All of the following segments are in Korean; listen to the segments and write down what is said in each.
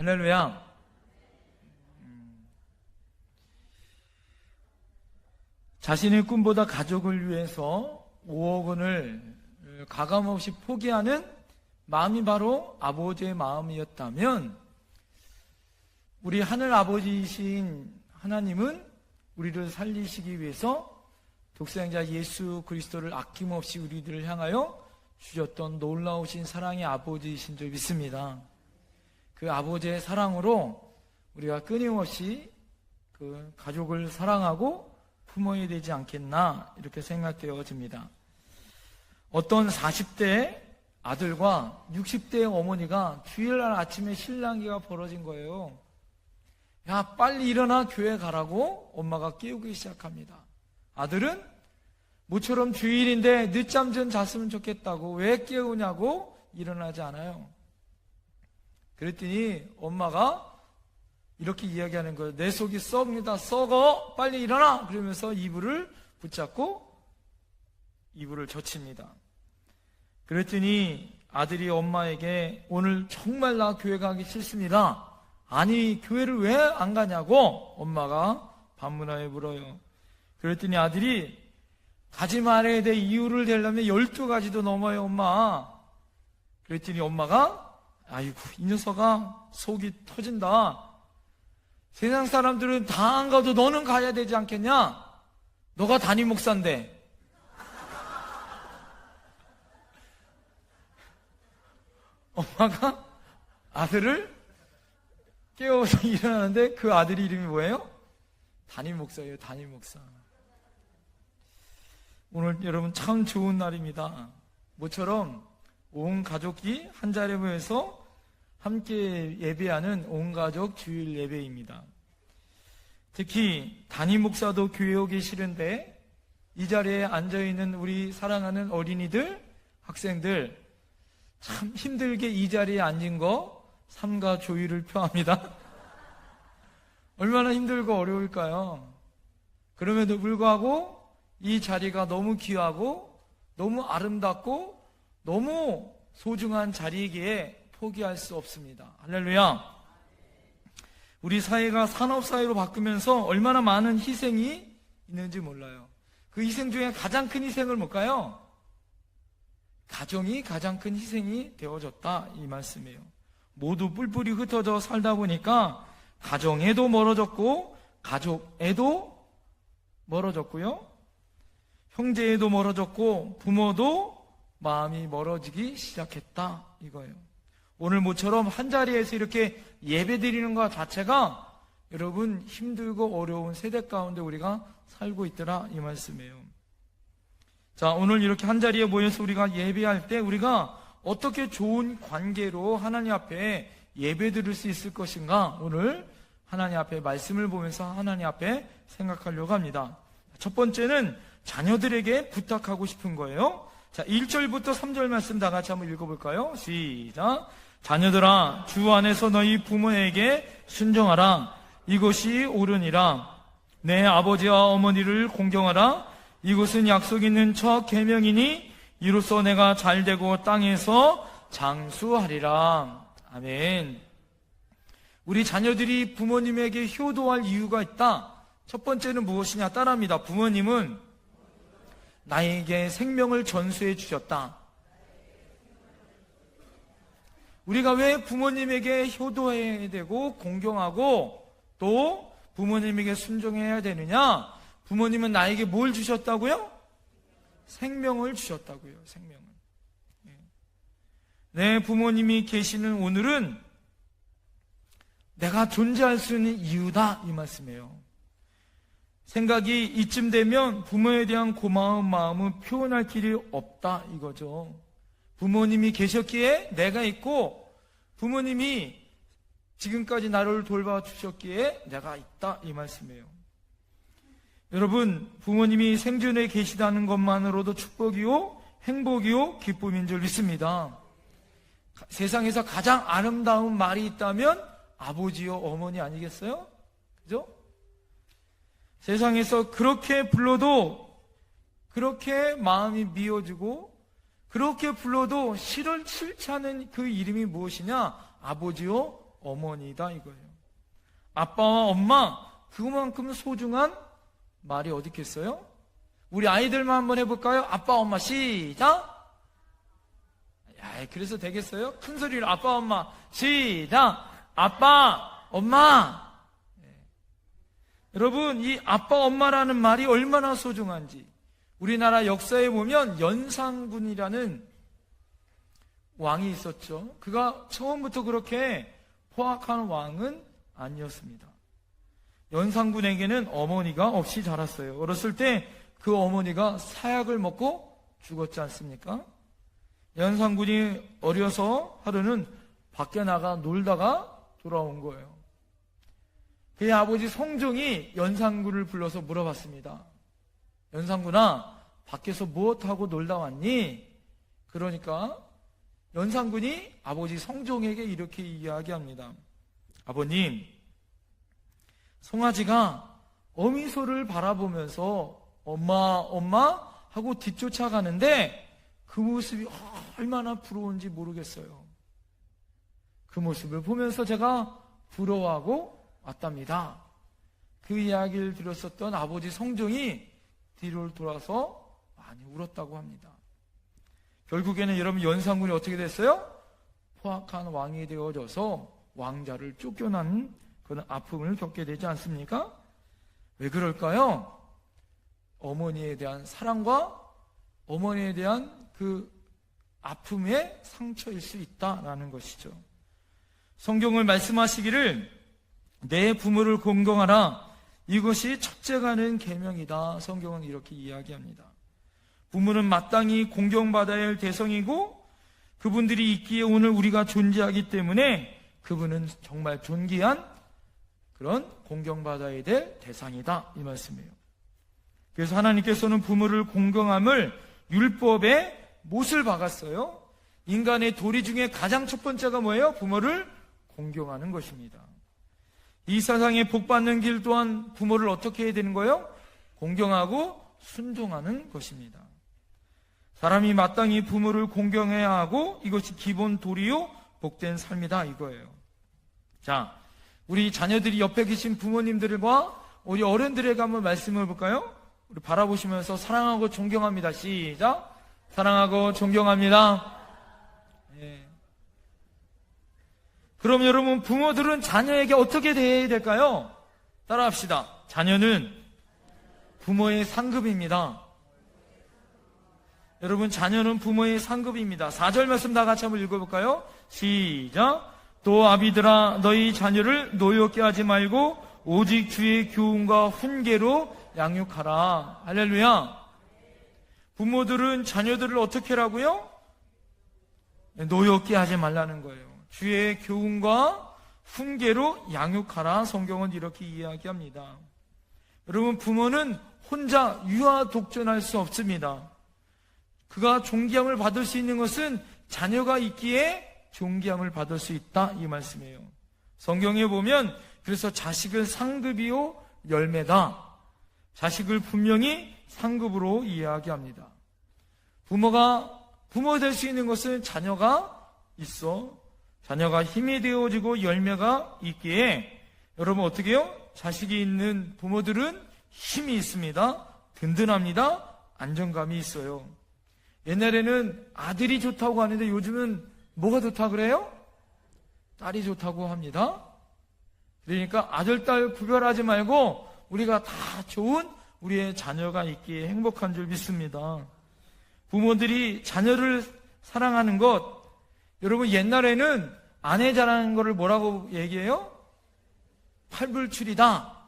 할렐루야. 음. 자신의 꿈보다 가족을 위해서 5억 원을 가감없이 포기하는 마음이 바로 아버지의 마음이었다면 우리 하늘 아버지이신 하나님은 우리를 살리시기 위해서 독생자 예수 그리스도를 아낌없이 우리들을 향하여 주셨던 놀라우신 사랑의 아버지이신 줄 믿습니다. 그 아버지의 사랑으로 우리가 끊임없이 그 가족을 사랑하고 품어야 되지 않겠나 이렇게 생각되어집니다. 어떤 40대 아들과 60대 어머니가 주일날 아침에 신랑기가 벌어진 거예요. 야, 빨리 일어나 교회 가라고 엄마가 깨우기 시작합니다. 아들은 모처럼 주일인데 늦잠 좀 잤으면 좋겠다고 왜 깨우냐고 일어나지 않아요. 그랬더니 엄마가 이렇게 이야기하는 거예요. 내 속이 썩니다. 썩어. 빨리 일어나. 그러면서 이불을 붙잡고 이불을 젖힙니다. 그랬더니 아들이 엄마에게 오늘 정말 나 교회 가기 싫습니다. 아니, 교회를 왜 안 가냐고 엄마가 반문하에 물어요. 그랬더니 아들이 가지 말아야 될 이유를 대려면 12가지도 넘어요, 엄마. 그랬더니 엄마가 아이고, 이 녀석아 속이 터진다. 세상 사람들은 다 안 가도 너는 가야 되지 않겠냐? 너가 담임 목사인데. 엄마가 아들을 깨워서 일어나는데 그 아들 이름이 뭐예요? 담임 목사예요, 담임 목사. 오늘 여러분 참 좋은 날입니다. 모처럼 온 가족이 한 자리에 모여서 함께 예배하는 온 가족 주일 예배입니다. 특히 담임 목사도 교회 오기 싫은데 이 자리에 앉아 있는 우리 사랑하는 어린이들, 학생들 참 힘들게 이 자리에 앉은 거 삼가 조의를 표합니다. 얼마나 힘들고 어려울까요? 그럼에도 불구하고 이 자리가 너무 귀하고 너무 아름답고 너무 소중한 자리이기에 포기할 수 없습니다. 할렐루야. 우리 사회가 산업사회로 바꾸면서 얼마나 많은 희생이 있는지 몰라요. 그 희생 중에 가장 큰 희생을 뭘까요? 가정이 가장 큰 희생이 되어졌다. 이 말씀이에요. 모두 뿔뿔이 흩어져 살다 보니까 가정에도 멀어졌고, 가족에도 멀어졌고요. 형제에도 멀어졌고, 부모도 마음이 멀어지기 시작했다. 이거예요. 오늘 모처럼 한 자리에서 이렇게 예배 드리는 것 자체가 여러분 힘들고 어려운 세대 가운데 우리가 살고 있더라. 이 말씀이에요. 자, 오늘 이렇게 한 자리에 모여서 우리가 예배할 때 우리가 어떻게 좋은 관계로 하나님 앞에 예배 드릴 수 있을 것인가? 오늘 하나님 앞에 말씀을 보면서 하나님 앞에 생각하려고 합니다. 첫 번째는 자녀들에게 부탁하고 싶은 거예요. 자, 1절부터 3절 말씀 다 같이 한번 읽어볼까요? 시작. 자녀들아, 주 안에서 너희 부모에게 순종하라. 이것이 옳으니라. 내 아버지와 어머니를 공경하라. 이곳은 약속 있는 첫 계명이니 이로써 내가 잘 되고 땅에서 장수하리라. 아멘. 우리 자녀들이 부모님에게 효도할 이유가 있다. 첫 번째는 무엇이냐? 따라합니다. 부모님은 나에게 생명을 전수해 주셨다. 우리가 왜 부모님에게 효도해야 되고 공경하고 또 부모님에게 순종해야 되느냐? 부모님은 나에게 뭘 주셨다고요? 생명을 주셨다고요. 생명을. 예. 내 부모님이 계시는 오늘은 내가 존재할 수 있는 이유다 이 말씀이에요. 생각이 이쯤 되면 부모에 대한 고마운 마음은 표현할 길이 없다 이거죠. 부모님이 계셨기에 내가 있고 부모님이 지금까지 나를 돌봐 주셨기에 내가 있다 이 말씀이에요. 여러분 부모님이 생존에 계시다는 것만으로도 축복이요 행복이요 기쁨인 줄 믿습니다. 세상에서 가장 아름다운 말이 있다면 아버지요 어머니 아니겠어요? 그죠? 세상에서 그렇게 불러도 그렇게 마음이 미어지고 그렇게 불러도 실을 싫지 않은 그 이름이 무엇이냐? 아버지요 어머니다 이거예요. 아빠와 엄마 그만큼 소중한 말이 어디 있겠어요? 우리 아이들만 한번 해볼까요? 아빠 엄마 시작. 야, 그래서 되겠어요? 큰 소리로 아빠 엄마 시작. 아빠 엄마. 네. 여러분 이 아빠 엄마라는 말이 얼마나 소중한지 우리나라 역사에 보면 연산군이라는 왕이 있었죠. 그가 처음부터 그렇게 포악한 왕은 아니었습니다. 연산군에게는 어머니가 없이 자랐어요. 어렸을 때 그 어머니가 사약을 먹고 죽었지 않습니까? 연산군이 어려서 하루는 밖에 나가 놀다가 돌아온 거예요. 그의 아버지 성종이 연산군을 불러서 물어봤습니다. 연산군아, 밖에서 무엇하고 놀다 왔니? 그러니까 연산군이 아버지 성종에게 이렇게 이야기합니다. 아버님, 송아지가 어미소를 바라보면서 엄마, 엄마 하고 뒤쫓아가는데 그 모습이 얼마나 부러운지 모르겠어요. 그 모습을 보면서 제가 부러워하고 왔답니다. 그 이야기를 들었었던 아버지 성종이 뒤를 돌아서 많이 울었다고 합니다. 결국에는 여러분 연산군이 어떻게 됐어요? 포악한 왕이 되어져서 왕자를 쫓겨난 그런 아픔을 겪게 되지 않습니까? 왜 그럴까요? 어머니에 대한 사랑과 어머니에 대한 그 아픔의 상처일 수 있다라는 것이죠. 성경을 말씀하시기를 내 부모를 공경하라 이것이 첫째가 는 계명이다. 성경은 이렇게 이야기합니다. 부모는 마땅히 공경받아야 할 대성이고 그분들이 있기에 오늘 우리가 존재하기 때문에 그분은 정말 존귀한 그런 공경받아야 될 대상이다. 이 말씀이에요. 그래서 하나님께서는 부모를 공경함을 율법에 못을 박았어요. 인간의 도리 중에 가장 첫 번째가 뭐예요? 부모를 공경하는 것입니다. 이 세상에 복 받는 길 또한 부모를 어떻게 해야 되는 거예요? 공경하고 순종하는 것입니다. 사람이 마땅히 부모를 공경해야 하고 이것이 기본 도리요 복된 삶이다 이거예요. 자, 우리 자녀들이 옆에 계신 부모님들과 우리 어른들에게 한번 말씀해 볼까요? 우리 바라보시면서 사랑하고 존경합니다. 시작. 사랑하고 존경합니다. 예. 그럼 여러분 부모들은 자녀에게 어떻게 대해야 될까요? 따라합시다. 자녀는 부모의 상급입니다. 여러분 자녀는 부모의 상급입니다. 4절 말씀 다 같이 한번 읽어볼까요? 시작. 또 아비들아 너희 자녀를 노엽게 하지 말고 오직 주의 교훈과 훈계로 양육하라. 할렐루야. 부모들은 자녀들을 어떻게 하라고요? 노엽게 하지 말라는 거예요. 주의 교훈과 훈계로 양육하라. 성경은 이렇게 이야기합니다. 여러분 부모는 혼자 유아 독존할 수 없습니다. 그가 존귀함을 받을 수 있는 것은 자녀가 있기에 존귀함을 받을 수 있다 이 말씀이에요. 성경에 보면 그래서 자식을 상급이요 열매다. 자식을 분명히 상급으로 이야기합니다. 부모가 부모 될 수 있는 것은 자녀가 있어 자녀가 힘이 되어지고 열매가 있기에 여러분 어떻게 해요? 자식이 있는 부모들은 힘이 있습니다. 든든합니다. 안정감이 있어요. 옛날에는 아들이 좋다고 하는데 요즘은 뭐가 좋다 그래요? 딸이 좋다고 합니다. 그러니까 아들, 딸 구별하지 말고 우리가 다 좋은 우리의 자녀가 있기에 행복한 줄 믿습니다. 부모들이 자녀를 사랑하는 것, 여러분 옛날에는 아내 자랑하는 것을 뭐라고 얘기해요? 팔불출이다.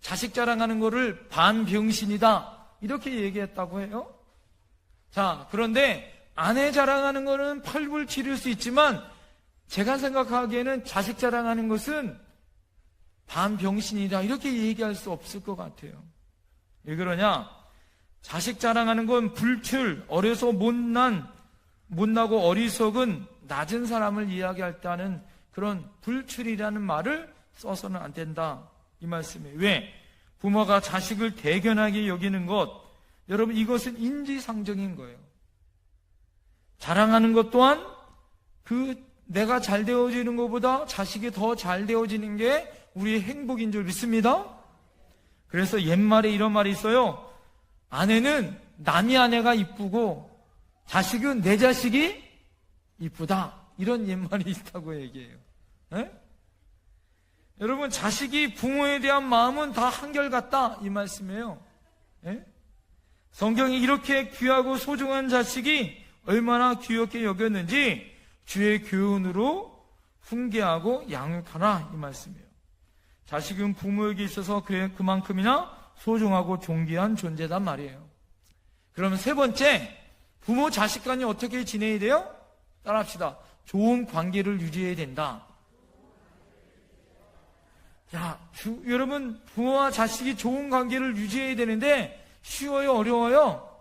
자식 자랑하는 것을 반병신이다. 이렇게 얘기했다고 해요. 자, 그런데 아내 자랑하는 것은 팔불출일 수 있지만 제가 생각하기에는 자식 자랑하는 것은 반병신이다. 이렇게 얘기할 수 없을 것 같아요. 왜 그러냐? 자식 자랑하는 건 불출, 어려서 못난, 못나고 어리석은 낮은 사람을 이야기할 때는 그런 불출이라는 말을 써서는 안 된다. 이 말씀이에요. 왜? 부모가 자식을 대견하게 여기는 것, 여러분 이것은 인지상정인 거예요. 자랑하는 것 또한 그 내가 잘 되어지는 것보다 자식이 더 잘 되어지는 게 우리의 행복인 줄 믿습니다. 그래서 옛말에 이런 말이 있어요. 아내는 남이 아내가 이쁘고 자식은 내 자식이 이쁘다. 이런 옛말이 있다고 얘기해요. 예? 여러분 자식이 부모에 대한 마음은 다 한결같다 이 말씀이에요. 예? 성경이 이렇게 귀하고 소중한 자식이 얼마나 귀엽게 여겼는지 주의 교훈으로 훈계하고 양육하라 이 말씀이에요. 자식은 부모에게 있어서 그만큼이나 소중하고 존귀한 존재단 말이에요. 그러면 세 번째 부모 자식 간이 어떻게 지내야 돼요? 따라합시다. 좋은 관계를 유지해야 된다. 자, 주- 여러분 부모와 자식이 좋은 관계를 유지해야 되는데 쉬워요, 어려워요?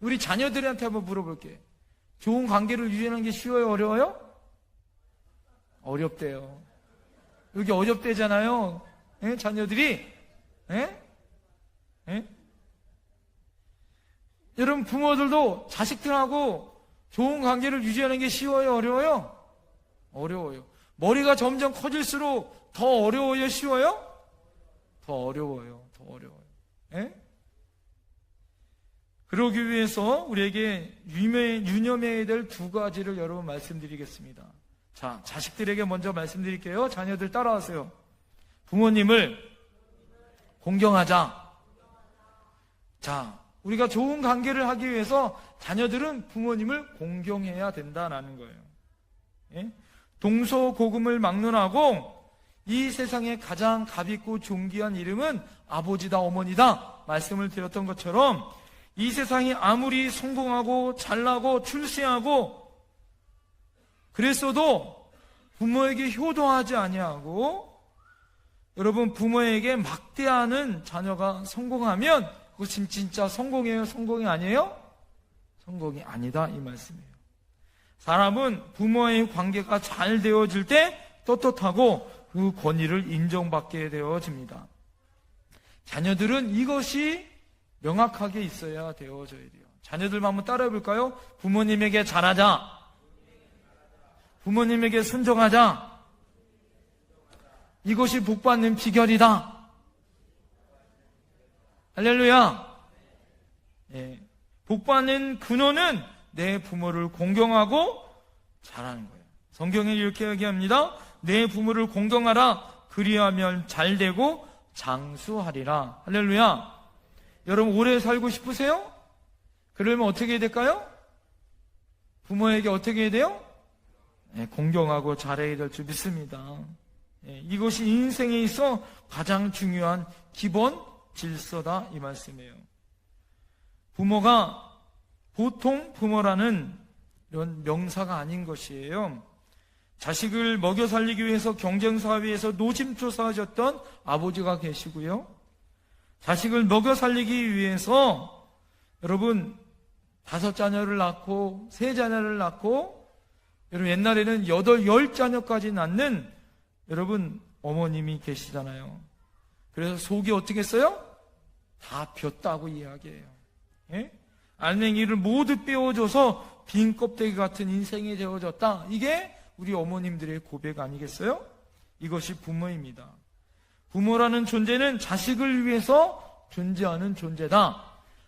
우리 자녀들한테 한번 물어볼게요. 좋은 관계를 유지하는 게 쉬워요, 어려워요? 어렵대요. 여기 어렵대잖아요. 예? 자녀들이. 예? 예? 여러분 부모들도 자식들하고 좋은 관계를 유지하는 게 쉬워요, 어려워요? 어려워요. 머리가 점점 커질수록 더 어려워요, 쉬워요? 더 어려워요, 더 어려워요. 예? 그러기 위해서 우리에게 유념해, 유념해야 될 두 가지를 여러분 말씀드리겠습니다. 자, 자식들에게 먼저 말씀드릴게요. 자녀들 따라하세요. 부모님을 공경하자. 자, 우리가 좋은 관계를 하기 위해서 자녀들은 부모님을 공경해야 된다라는 거예요. 예? 동서고금을 막론하고 이 세상에 가장 값있고 존귀한 이름은 아버지다 어머니다 말씀을 드렸던 것처럼 이 세상이 아무리 성공하고 잘나고 출세하고 그랬어도 부모에게 효도하지 아니하고 여러분 부모에게 막대하는 자녀가 성공하면 그것은 진짜 성공이에요? 성공이 아니에요? 성공이 아니다 이 말씀이에요. 사람은 부모의 관계가 잘 되어질 때 떳떳하고 그 권위를 인정받게 되어집니다. 자녀들은 이것이 명확하게 있어야 되어져야 돼요. 자녀들만 한번 따라해 볼까요? 부모님에게 잘하자. 부모님에게 순종하자. 이것이 복받는 비결이다. 할렐루야. 예. 복받는 근원은 내 부모를 공경하고 잘하는 거예요. 성경에 이렇게 얘기합니다. 내 부모를 공경하라. 그리하면 잘 되고 장수하리라. 할렐루야. 여러분 오래 살고 싶으세요? 그러면 어떻게 해야 될까요? 부모에게 어떻게 해야 돼요? 예, 공경하고 잘해야 될 줄 믿습니다. 예, 이것이 인생에 있어 가장 중요한 기본 질서다 이 말씀이에요. 부모가 보통 부모라는 이런 명사가 아닌 것이에요. 자식을 먹여 살리기 위해서 경쟁사회에서 노심초사하셨던 아버지가 계시고요. 자식을 먹여 살리기 위해서 여러분 다섯 자녀를 낳고 세 자녀를 낳고 여러분 옛날에는 여덟 열 자녀까지 낳는 여러분 어머님이 계시잖아요. 그래서 속이 어떻게 했어요? 다 폈다고 이야기해요. 예? 알맹이를 모두 빼어줘서 빈 껍데기 같은 인생이 되어졌다. 이게 우리 어머님들의 고백 아니겠어요? 이것이 부모입니다. 부모라는 존재는 자식을 위해서 존재하는 존재다.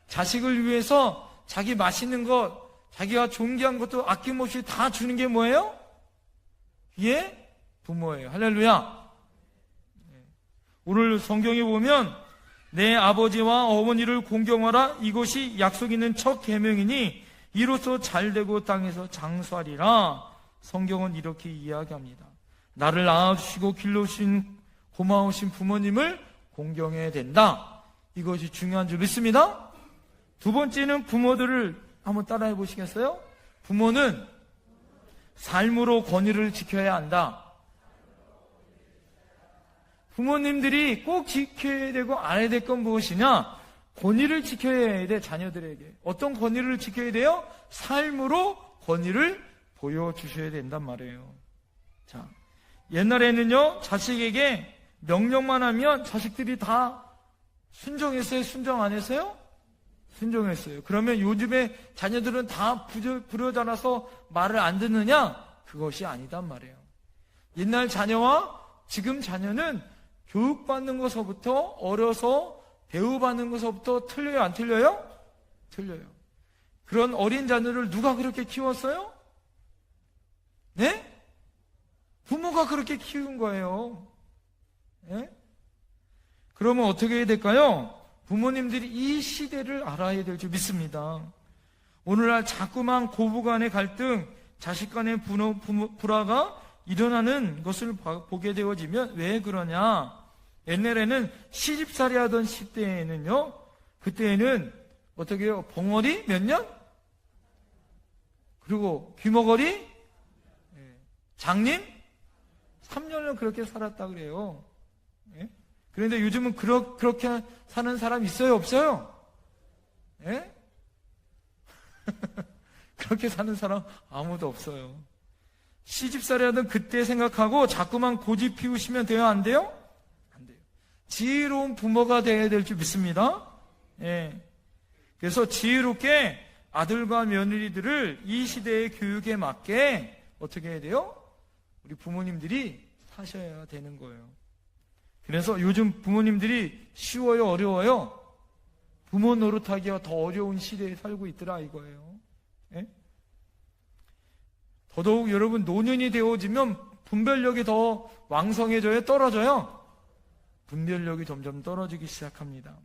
자식을 위해서 자기 맛있는 것, 자기가 존귀한 것도 아낌없이 다 주는 게 뭐예요? 예? 부모예요. 할렐루야. 오늘 성경에 보면 내 아버지와 어머니를 공경하라 이것이 약속 있는 첫 계명이니 이로써 잘되고 땅에서 장수하리라. 성경은 이렇게 이야기합니다. 나를 낳아주시고 길러주신 고마우신 부모님을 공경해야 된다. 이것이 중요한 줄 믿습니다. 두 번째는 부모들을 한번 따라해 보시겠어요? 부모는 삶으로 권위를 지켜야 한다. 부모님들이 꼭 지켜야 되고 안 해야 될 건 무엇이냐? 권위를 지켜야 돼, 자녀들에게. 어떤 권위를 지켜야 돼요? 삶으로 권위를 보여주셔야 된단 말이에요. 자, 옛날에는요, 자식에게 명령만 하면 자식들이 다 순종했어요? 순종 안 했어요? 순종했어요. 그러면 요즘에 자녀들은 다 부려, 부려자라서 말을 안 듣느냐? 그것이 아니단 말이에요. 옛날 자녀와 지금 자녀는 교육받는 것서부터 어려서 배우받는 것서부터 틀려요, 안 틀려요? 틀려요. 그런 어린 자녀를 누가 그렇게 키웠어요? 네? 부모가 그렇게 키운 거예요. 네? 그러면 어떻게 해야 될까요? 부모님들이 이 시대를 알아야 될 줄 믿습니다. 오늘날 자꾸만 고부 간의 갈등, 자식 간의 분호, 부모, 불화가 일어나는 것을 보게 되어지면 왜 그러냐? 옛날에는 시집살이 하던 시대에는요, 그때에는 어떻게 해요? 봉어리 몇 년? 그리고 귀머거리? 예. 장님? 3년을 그렇게 살았다 그래요. 예? 그런데 요즘은 그러, 그렇게 사는 사람 있어요? 없어요? 예? 그렇게 사는 사람 아무도 없어요. 시집살이 하던 그때 생각하고 자꾸만 고집 피우시면 돼요? 안 돼요? 안 돼요. 지혜로운 부모가 되어야 될 줄 믿습니다. 예. 그래서 지혜롭게 아들과 며느리들을 이 시대의 교육에 맞게 어떻게 해야 돼요? 우리 부모님들이 사셔야 되는 거예요. 그래서 요즘 부모님들이 쉬워요, 어려워요? 부모 노릇하기가 더 어려운 시대에 살고 있더라 이거예요. 예? 더더욱 여러분 노년이 되어지면 분별력이 더 왕성해져요, 떨어져요? 분별력이 점점 떨어지기 시작합니다.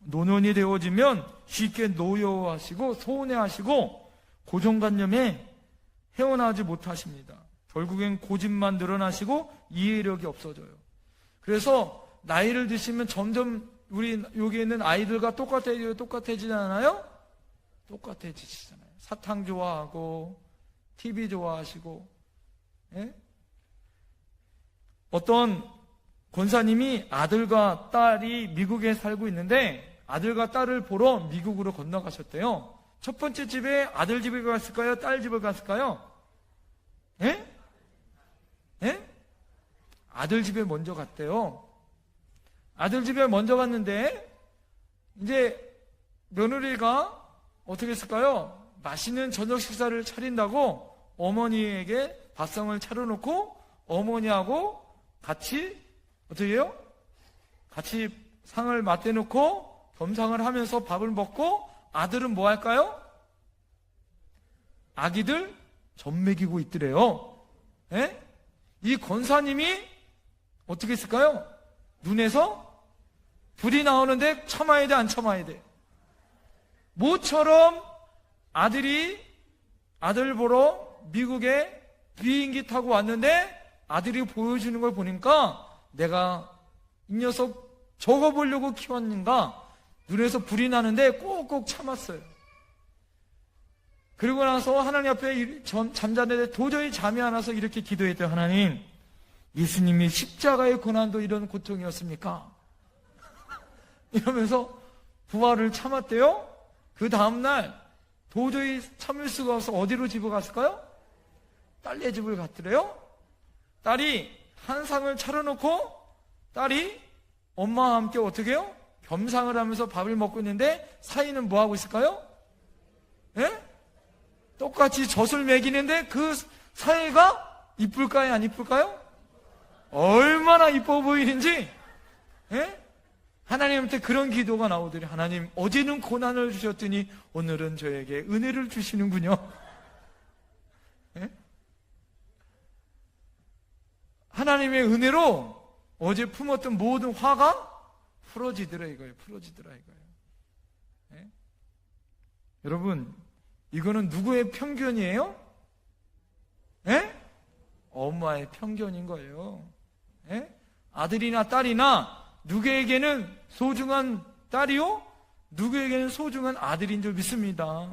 노년이 되어지면 쉽게 노여하시고 소원해하시고 고정관념에 헤어나지 못하십니다. 결국엔 고집만 늘어나시고 이해력이 없어져요. 그래서 나이를 드시면 점점 우리 여기 있는 아이들과 똑같아지요, 똑같아지잖아요? 똑같아지시잖아요. 사탕 좋아하고, TV 좋아하시고, 예? 어떤 권사님이 아들과 딸이 미국에 살고 있는데 아들과 딸을 보러 미국으로 건너가셨대요. 첫 번째 집에 아들 집에 갔을까요? 딸 집에 갔을까요? 예? 예? 아들 집에 먼저 갔대요. 아들 집에 먼저 갔는데 이제 며느리가 어떻게 했을까요? 맛있는 저녁 식사를 차린다고 어머니에게 밥상을 차려놓고 어머니하고 같이 어떻게 해요? 같이 상을 맞대놓고 겸상을 하면서 밥을 먹고 아들은 뭐 할까요? 아기들 젖 먹이고 있더래요. 예? 이 권사님이 어떻게 했을까요? 눈에서 불이 나오는데 참아야 돼, 안 참아야 돼? 모처럼 아들이 아들 보러 미국에 비행기 타고 왔는데 아들이 보여주는 걸 보니까 내가 이 녀석 적어보려고 키웠는가 눈에서 불이 나는데 꼭꼭 참았어요. 그리고 나서 하나님 앞에 잠자는데 도저히 잠이 안 와서 이렇게 기도했대요. 하나님, 예수님이 십자가의 고난도 이런 고통이었습니까? 이러면서 부활을 참았대요. 그 다음날 도저히 참을 수가 없어 어디로 집에 갔을까요? 딸네 집을 갔더래요. 딸이 한 상을 차려놓고 딸이 엄마와 함께 어떻게 해요? 겸상을 하면서 밥을 먹고 있는데 사이는 뭐 하고 있을까요? 예? 똑같이 젖을 먹이는데 그 사이가 이쁠까요? 안 이쁠까요? 얼마나 이뻐 보이는지 예? 하나님한테 그런 기도가 나오더니 하나님 어제는 고난을 주셨더니 오늘은 저에게 은혜를 주시는군요. 예? 하나님의 은혜로 어제 품었던 모든 화가 풀어지더라 이거예요. 풀어지더라 이거예요. 예? 여러분 이거는 누구의 편견이에요? 예? 엄마의 편견인 거예요. 예? 아들이나 딸이나 누구에게는 소중한 딸이요? 누구에게는 소중한 아들인 줄 믿습니다.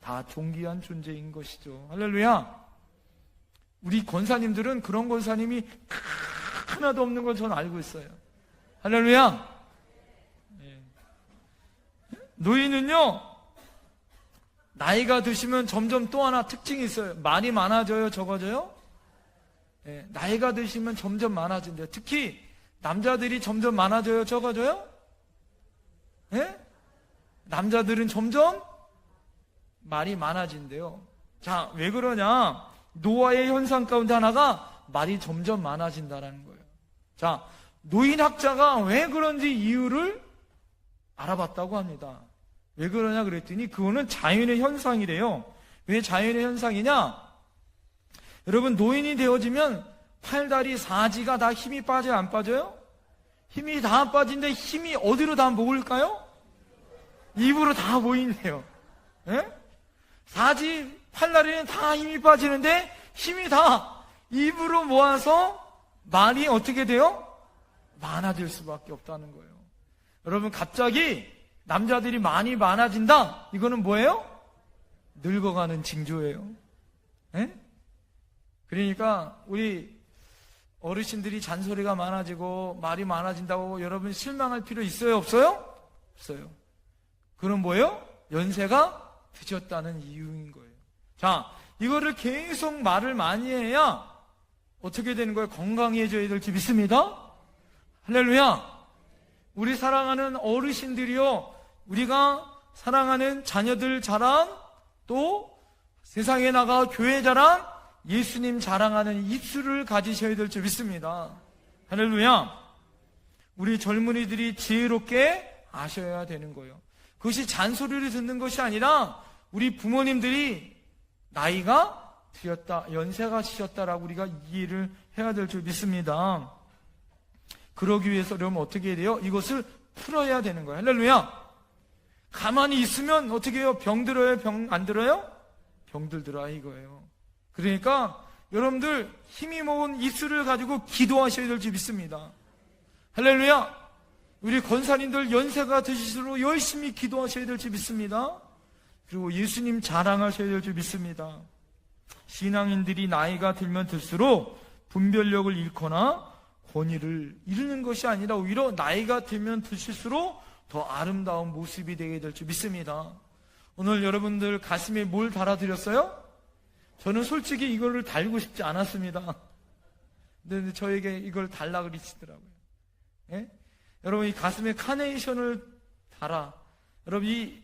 다 존귀한 존재인 것이죠. 할렐루야. 우리 권사님들은 그런 권사님이 하나도 없는 걸 저는 알고 있어요. 할렐루야. 예. 노인은요, 나이가 드시면 점점 또 하나 특징이 있어요. 말이 많아져요, 적어져요? 예, 나이가 드시면 점점 많아진대요. 특히 남자들이 점점 많아져요, 적어져요? 예? 남자들은 점점 말이 많아진대요. 자, 왜 그러냐? 노아의 현상 가운데 하나가 말이 점점 많아진다라는 거예요. 자, 노인학자가 왜 그런지 이유를 알아봤다고 합니다. 왜 그러냐 그랬더니 그거는 자연의 현상이래요. 왜 자연의 현상이냐? 여러분 노인이 되어지면 팔다리 사지가 다 힘이 빠져요 안 빠져요? 힘이 다 빠진데 힘이 어디로 다 모을까요? 입으로 다 모인대요. 예? 사지 팔다리는 다 힘이 빠지는데 힘이 다 입으로 모아서 말이 어떻게 돼요? 많아질 수밖에 없다는 거예요. 여러분 갑자기 남자들이 많이 많아진다. 이거는 뭐예요? 늙어가는 징조예요. 예? 그러니까 우리 어르신들이 잔소리가 많아지고 말이 많아진다고 여러분 실망할 필요 있어요? 없어요? 없어요. 그럼 뭐예요? 연세가 드셨다는 이유인 거예요. 자, 이거를 계속 말을 많이 해야 어떻게 되는 거예요? 건강해져야 될지 믿습니다. 할렐루야. 우리 사랑하는 어르신들이요. 우리가 사랑하는 자녀들 자랑, 또 세상에 나가 교회 자랑, 예수님 자랑하는 입술을 가지셔야 될 줄 믿습니다. 할렐루야. 우리 젊은이들이 지혜롭게 아셔야 되는 거예요. 그것이 잔소리를 듣는 것이 아니라 우리 부모님들이 나이가 드셨다, 연세가 지셨다라고 우리가 이해를 해야 될 줄 믿습니다. 그러기 위해서 그러면 어떻게 해야 돼요? 이것을 풀어야 되는 거예요. 할렐루야. 가만히 있으면 어떻게 해요? 병 들어요? 병 안 들어요? 병들 들어 이거예요. 그러니까 여러분들 힘이 모은 입술을 가지고 기도하셔야 될줄 믿습니다. 할렐루야. 우리 권사님들 연세가 드실수록 열심히 기도하셔야 될줄 믿습니다. 그리고 예수님 자랑하셔야 될줄 믿습니다. 신앙인들이 나이가 들면 들수록 분별력을 잃거나 권위를 잃는 것이 아니라 오히려 나이가 들면 드실수록 더 아름다운 모습이 되게 될 줄 믿습니다. 오늘 여러분들 가슴에 뭘 달아드렸어요? 저는 솔직히 이거를 달고 싶지 않았습니다. 근데 저에게 이걸 달라 그러시더라고요. 예? 여러분 이 가슴에 카네이션을 달아. 여러분 이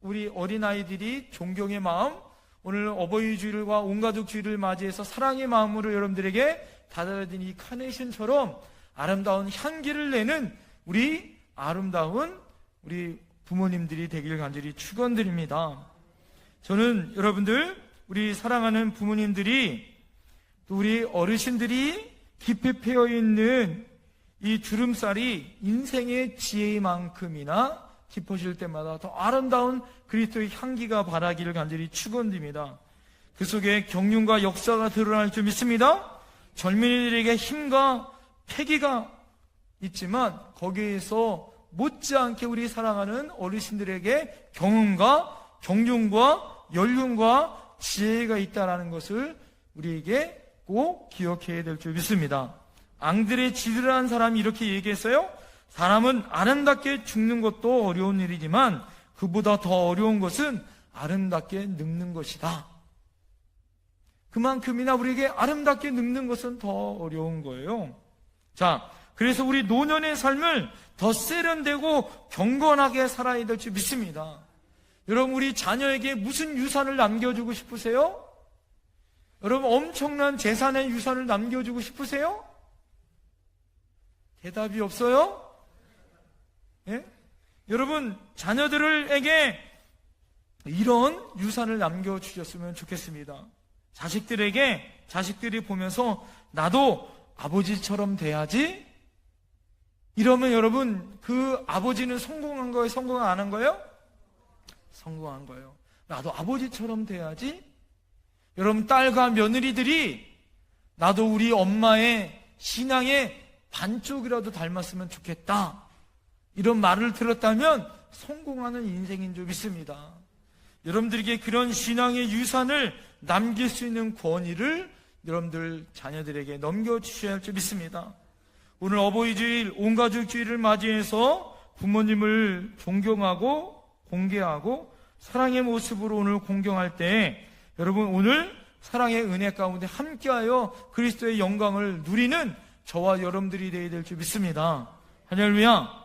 우리 어린아이들이 존경의 마음, 오늘 어버이 주일과 온가족 주일을 맞이해서 사랑의 마음으로 여러분들에게 다다라진 이 카네이션처럼 아름다운 향기를 내는 우리 아름다운 우리 부모님들이 되길 간절히 축원드립니다. 저는 여러분들 우리 사랑하는 부모님들이 또 우리 어르신들이 깊이 패어 있는 이 주름살이 인생의 지혜만큼이나 깊어질 때마다 더 아름다운 그리스도의 향기가 바라기를 간절히 축원드립니다. 그 속에 경륜과 역사가 드러날 줄 믿습니다. 젊은이들에게 힘과 패기가 있지만 거기에서 못지않게 우리 사랑하는 어르신들에게 경험과 경륜과 연륜과 지혜가 있다라는 것을 우리에게 꼭 기억해야 될 줄 믿습니다. 앙들의 지드라는 사람이 이렇게 얘기했어요. 사람은 아름답게 죽는 것도 어려운 일이지만 그보다 더 어려운 것은 아름답게 늙는 것이다. 그만큼이나 우리에게 아름답게 늙는 것은 더 어려운 거예요. 자, 그래서 우리 노년의 삶을 더 세련되고 경건하게 살아야 될 줄 믿습니다. 여러분, 우리 자녀에게 무슨 유산을 남겨주고 싶으세요? 여러분, 엄청난 재산의 유산을 남겨주고 싶으세요? 대답이 없어요? 예? 여러분, 자녀들에게 이런 유산을 남겨주셨으면 좋겠습니다. 자식들에게 자식들이 보면서 나도 아버지처럼 돼야지. 이러면 여러분 그 아버지는 성공한 거예요? 성공 안 한 거예요? 성공한 거예요. 나도 아버지처럼 돼야지. 여러분 딸과 며느리들이 나도 우리 엄마의 신앙의 반쪽이라도 닮았으면 좋겠다. 이런 말을 들었다면 성공하는 인생인 줄 믿습니다. 여러분들에게 그런 신앙의 유산을 남길 수 있는 권위를 여러분들 자녀들에게 넘겨주셔야 할 줄 믿습니다. 오늘 어버이 주일, 온가족 주일을 맞이해서 부모님을 존경하고 공개하고 사랑의 모습으로 오늘 공경할 때 여러분 오늘 사랑의 은혜 가운데 함께하여 그리스도의 영광을 누리는 저와 여러분들이 되어야 될 줄 믿습니다. 할렐루야.